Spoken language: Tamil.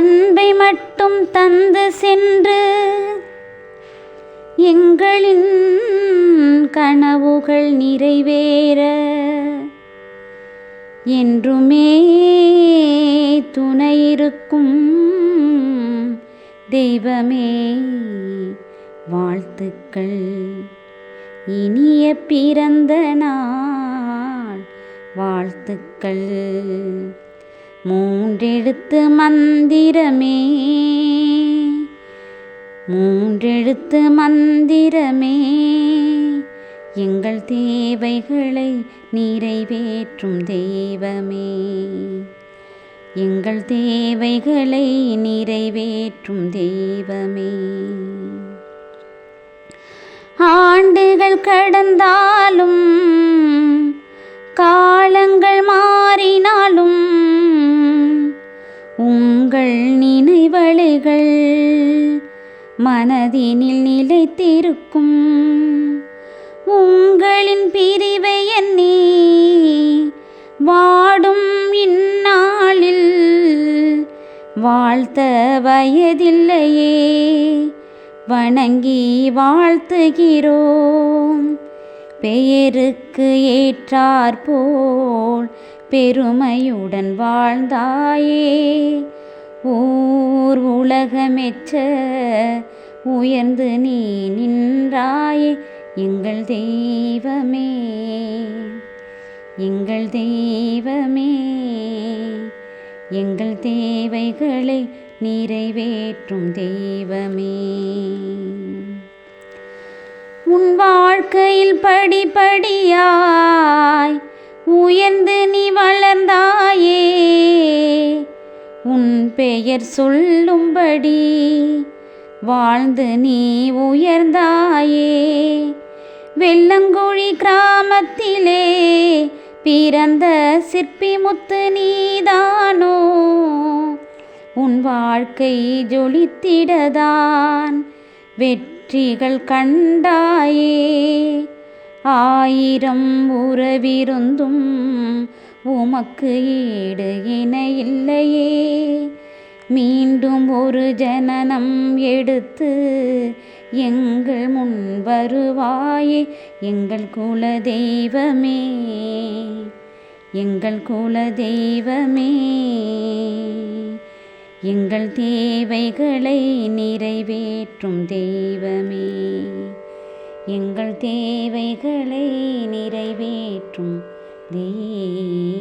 அன்பை மட்டும் தந்து சென்று எங்களின் கனவுகள் நிறைவேற என்றுமே துணை இருக்கும் தெய்வமே வாழ்த்துக்கள். இனிய பிறந்த நாள் வாழ்த்துக்கள். மூன்றெழுத்து மந்திரமே. மூன்றெழுத்து மந்திரமே. எங்கள் தேவைகளை நிறைவேற்றும் தெய்வமே. எங்கள் தேவைகளை நிறைவேற்றும் தெய்வமே. ஆண்டுகள் கடந்தாலும் கா மனதினில் நிலைத்திருக்கும். உங்களின் பிரிவை என்னே வாடும் இந்நாளில் வாழ்த்த வயதில்லையே வணங்கி வாழ்த்துகிறோம். பெயருக்கு ஏற்றாற்போல் பெருமையுடன் வாழ்ந்தாயே ஊர் உலகமெச்ச உயர்ந்து நீ நின்றாயே எங்கள் தெய்வமே எங்கள் தெய்வமே எங்கள் தேவைகளை நிறைவேற்றும் தெய்வமே. உன் வாழ்க்கையில் படிப்படியாய் உயர்ந்து நீ வளர்ந்தாய் பெயர் சொல்லும்படி வாழ்ந்து நீ உயர்ந்தாயே வெள்ளங்குழி கிராமத்திலே பிறந்த சிற்பி முத்து நீதானோ உன் வாழ்க்கை ஜொலித்திடதான் வெற்றிகள் கண்டாயே ஆயிரம் உறவிருந்தும் உமக்கு ஈடு இணையில்லையே இல்லையே மீண்டும் ஒரு ஜனனம் எடுத்து எங்கள் முன் வருவாயே. எங்கள் குல தெய்வமே எங்கள் குல தெய்வமே எங்கள் தேவைகளை நிறைவேற்றும் தெய்வமே. எங்கள் தேவைகளை நிறைவேற்றும் தெய்வம்.